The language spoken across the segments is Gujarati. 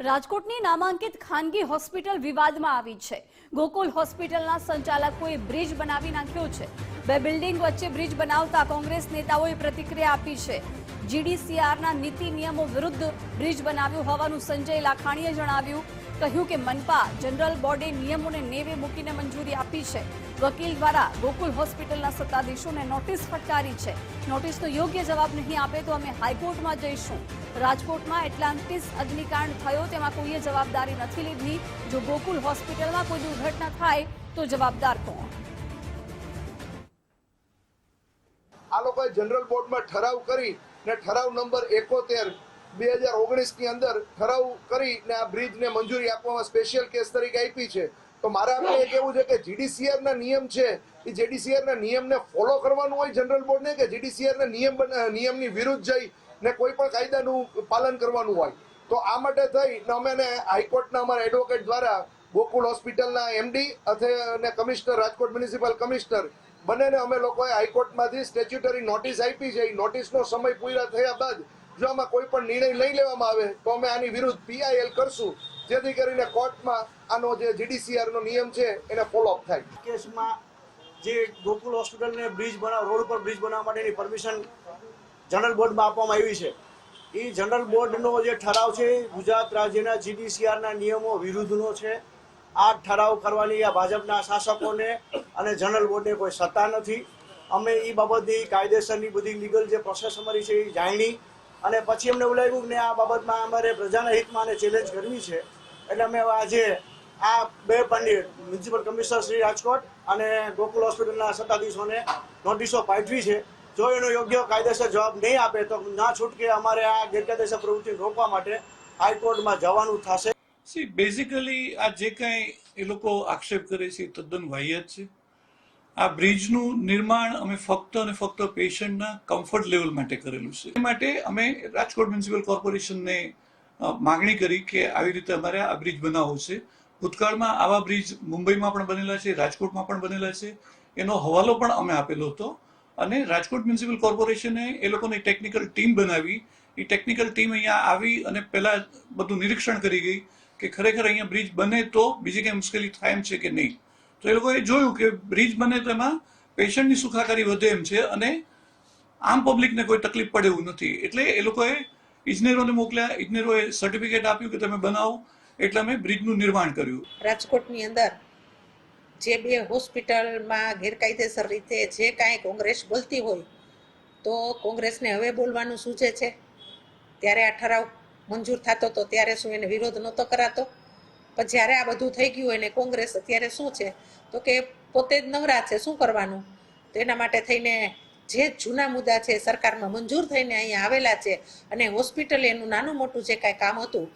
રાજકોટની નામાંકિત ખાનગી હોસ્પિટલ વિવાદમાં આવી છે. ગોકુલ હોસ્પિટલના સંચાલકોએ બ્રિજ બનાવી નાખ્યો છે. બે બિલ્ડિંગ વચ્ચે બ્રિજ બનાવતા કોંગ્રેસ નેતાઓએ પ્રતિક્રિયા આપી છે. જીડીસીઆરના નીતિ નિયમો વિરુદ્ધ બ્રિજ બનાવ્યું હોવાનું સંજય લાખાણીએ જણાવ્યું. કહ્યું કે મનપા જનરલ બોર્ડે નિયમોને નેવે મૂકીને મંજૂરી આપી છે. વકીલ દ્વારા ગોકુલ હોસ્પિટલના સત્તાધીશોને નોટિસ ફટકારી છે. નોટિસનો યોગ્ય જવાબ નહીં આપે તો અમે હાઈકોર્ટમાં જઈશું. રાજકોટમાં એટલાન્ટિસ અગ્નિકાંડ થયો તેમાં કોઈએ જવાબદારી નથી લીધી. જો ગોકુલ હોસ્પિટલમાં કોઈ દુર્ઘટના થાય તો જવાબદાર કોણ? આ લોકોએ જનરલ બોર્ડમાં ઠરાવ કરી ને ઠરાવ નંબર એકોતેર, બે હજાર ઓગણીસની અંદર ઠરાવ કરીને આ બ્રિજને મંજૂરી આપવામાં સ્પેશિયલ કેસ તરીકે આપી છે. તો મારા આપણે એ કહેવું છે કે જીડીસીઆર ના નિયમ છે, એ જીડીસીઆર ના નિયમને ફોલો કરવાનું હોય જનરલ બોર્ડને કે જીડીસીઆર ના નિયમ નિયમની વિરુદ્ધ જઈ ને કોઈ પણ કાયદાનું પાલન કરવાનું હોય. તો આ માટે થઈ અમે ને હાઈકોર્ટના અમારા એડવોકેટ દ્વારા ગોકુલ હોસ્પિટલના એમડી અને કમિશનર, રાજકોટ મ્યુનિસિપલ કમિશનર બંનેને અમે લોકોએ હાઈકોર્ટમાંથી સ્ટેચ્યુટરી નોટિસ આપી છે. એ નોટિસનો સમય પૂરા થયા બાદ જો આમાં કોઈ પણ નિર્ણય લઈ લેવામાં આવે, તો અમે આની વિરુદ્ધ પીઆઈએલ કરશું. જેથી કરીને કોર્ટમાં આનો જે જીડીસીઆરનો નિયમ છે, એને ફોલો અપ થાય. કેસમાં જે ગોકુલ હોસ્પિટલને બ્રિજ બનાવ, રોડ પર બ્રિજ બનાવવા માટેની પરમિશન જનરલ બોર્ડમાં આપવામાં આવી છે. એ જનરલ બોર્ડનો જે ઠરાવ છે, ગુજરાત રાજ્યના જીડીસીઆરના નિયમો વિરુદ્ધનો છે. આ ઠરાવ કરવાની આ ભાજપના શાસકોને અને જનરલ બોર્ડને કોઈ સત્તા નથી. અમે એ બાબતની કાયદેસરની બધી લીગલ જે પ્રોસેસ અમારી છે એ જાણી અને પછી અમને એવું કે આ બાબતમાં અમારે પ્રજાના હિતમાં અને ચેલેન્જ કરવી છે. એટલે અમે આજે આ બે પંડિત મ્યુનિસિપલ કમિશનર શ્રી રાજકોટ અને ગોકુલ હોસ્પિટલના સત્તાધીશોને નોટિસો પાઠવી છે. જો એનો યોગ્ય કાયદેસર જવાબ નહીં આપે તો ના છૂટકે અમારે આ ગેરકાયદેસર પ્રવૃત્તિ રોકવા માટે હાઈકોર્ટમાં જવાનું થશે. સી બેઝિકલી આ જે કાંઈ એ લોકો આક્ષેપ કરે છે તદ્દન જ છે. આ બ્રિજનું નિર્માણ અમે ફક્ત અને ફક્ત પેશન્ટના કમ્ફર્ટ લેવલ માટે કરેલું છે. એ માટે અમે રાજકોટ મ્યુનિસિપલ કોર્પોરેશનને માગણી કરી કે આવી રીતે અમારે આ બ્રિજ બનાવવો છે. ભૂતકાળમાં આવા બ્રિજ મુંબઈમાં પણ બનેલા છે, રાજકોટમાં પણ બનેલા છે. એનો હવાલો પણ અમે આપેલો હતો અને રાજકોટ મ્યુનિસિપલ કોર્પોરેશને એ લોકોની ટેકનિકલ ટીમ બનાવી. એ ટેકનિકલ ટીમ અહીંયા આવી અને પહેલાં બધું નિરીક્ષણ કરી ગઈ કે ખરેખર અહીંયા બ્રિજ બને તો બીજી કંઈ મુશ્કેલી થાય એમ છે કે નહીં. તો એ લોકોએ જોયું કે બ્રિજ બને તો એમાં પેશન્ટની સુખાકારી વધે એમ છે અને આમ પબ્લિકને કોઈ તકલીફ પડે એવું નથી. એટલે એ લોકોએ ઇજનેરોને મોકલ્યા. ઇજનેરોએ સર્ટિફિકેટ આપ્યું કે તમે બનાવો. એટલે અમે બ્રિજનું નિર્માણ કર્યું. રાજકોટની અંદર જે બે હોસ્પિટલમાં ગેરકાયદેસર રીતે જે કાંઈ કોંગ્રેસ બોલતી હોય, તો કોંગ્રેસને હવે બોલવાનું સૂચે છે. ત્યારે આ ઠરાવ મંજૂર થતો તો ત્યારે શું એને વિરોધ નહોતો કરાતો? પણ જ્યારે આ બધું થઈ ગયું હોય ને કોંગ્રેસ અત્યારે શું છે? તો કે પોતે જ નવરા છે, શું કરવાનું? તો એના માટે થઈને જે જૂના મુદ્દા છે સરકારમાં મંજૂર થઈને અહીંયા આવેલા છે અને હોસ્પિટલ એનું નાનું મોટું જે કાંઈ કામ હતું,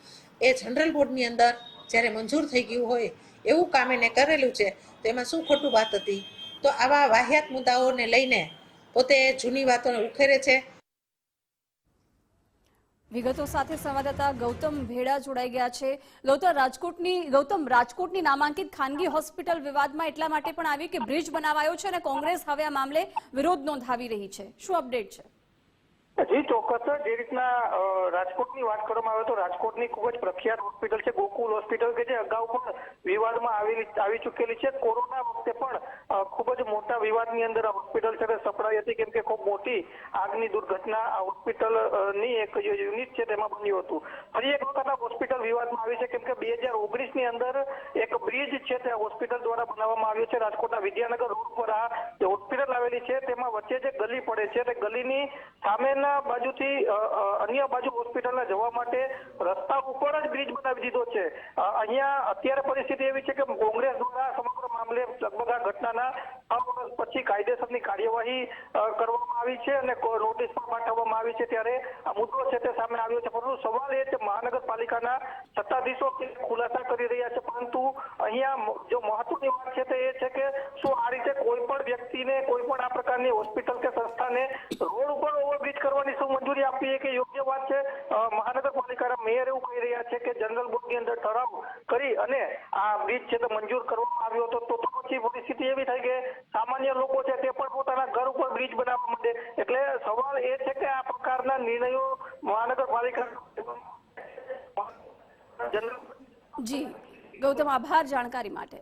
એ જનરલ બોર્ડની અંદર જ્યારે મંજૂર થઈ ગયું હોય, એવું કામ એને કરેલું છે, તો એમાં શું ખોટું વાત હતી? તો આવા વાહિયાત મુદ્દાઓને લઈને પોતે જૂની વાતોને ઉખેરે છે વિગતો સાથે સંવાદદાતા ગૌતમ ભેડા જોડાઈ ગયા છે. ગૌતમ રાજકોટની ગૌતમ, રાજકોટની નામાંકિત ખાનગી હોસ્પિટલ વિવાદમાં એટલા માટે પણ આવી કે બ્રિજ બનાવાયો છે અને કોંગ્રેસ હવે આ મામલે વિરોધ નોંધાવી રહી છે. શું અપડેટ છે? જી, ચોક્કસ જે રીતના રાજકોટની વાત કરવામાં આવે તો રાજકોટની ખૂબ જ પ્રખ્યાત હોસ્પિટલ છે, ગોકુલ હોસ્પિટલ, કે જે અગાઉ પણ વિવાદમાં આવી આવી ચૂકેલી છે. કોરોના વખતે પણ ખૂબ જ મોટા વિવાદની અંદર આ હોસ્પિટલ છે સપડાઈ હતી, કેમ કે ખૂબ મોટી આગની દુર્ઘટના આ હોસ્પિટલની એક યુનિટ છે, તેમાં બન્યું હતું. ફરી એક વખત આ હોસ્પિટલ વિવાદમાં આવી છે, કેમ કે બે હજાર ઓગણીસની અંદર એક બ્રિજ છે, તે હોસ્પિટલ દ્વારા બનાવવામાં આવ્યો છે. રાજકોટના વિદ્યાનગર રોડ પર આ જે હોસ્પિટલ આવેલી છે તેમાં વચ્ચે જે ગલી પડે છે એટલે ગલીની સામેના બાજુથી અન્ય બાજુ હોસ્પિટલને જવા માટે રસ્તા ઉપર જ બ્રિજ બનાવી દીધો છે. અહીંયા અત્યારે પરિસ્થિતિ એવી છે કે કોંગ્રેસ દ્વારા સમગ્ર મામલે લગભગ આ ઘટનાના છ વર્ષ પછી કાયદેસરની કાર્યવાહી કરવામાં આવી છે અને નોટિસ પણ પાઠવવામાં આવી છે ત્યારે આ મુદ્દો છે તે સામે આવ્યો છે. પરંતુ સવાલ એ છે મહાનગરપાલિકાના સત્તાધીશો ખુલાસા કરી રહ્યા છે, પરંતુ અહીંયા જો મહત્વની પ્રકારની હોસ્પિટલ કે સંસ્થાને રોડ ઉપર ઓવરબ્રિજ કરવાની શું મંજૂરી આપવી એ કે યોગ્ય વાત છે? મહાનગરપાલિકાના મેયર એવું કહી રહ્યા છે કે જનરલ બોર્ડની અંદર ઠરાવ કરી અને આ બ્રિજ છે તે મંજૂર કરવામાં આવ્યો હતો. તો પછી પરિસ્થિતિ એવી થઈ કે સામાન્ય લોકો છે તે પણ પોતાના ઘર ઉપર બ્રિજ બનાવવા માંડે. એટલે સવાલ એ છે કે આ પ્રકારના નિર્ણયો મહાનગરપાલિકા જનરલ જી. ગૌતમ, આભાર જાણકારી માટે.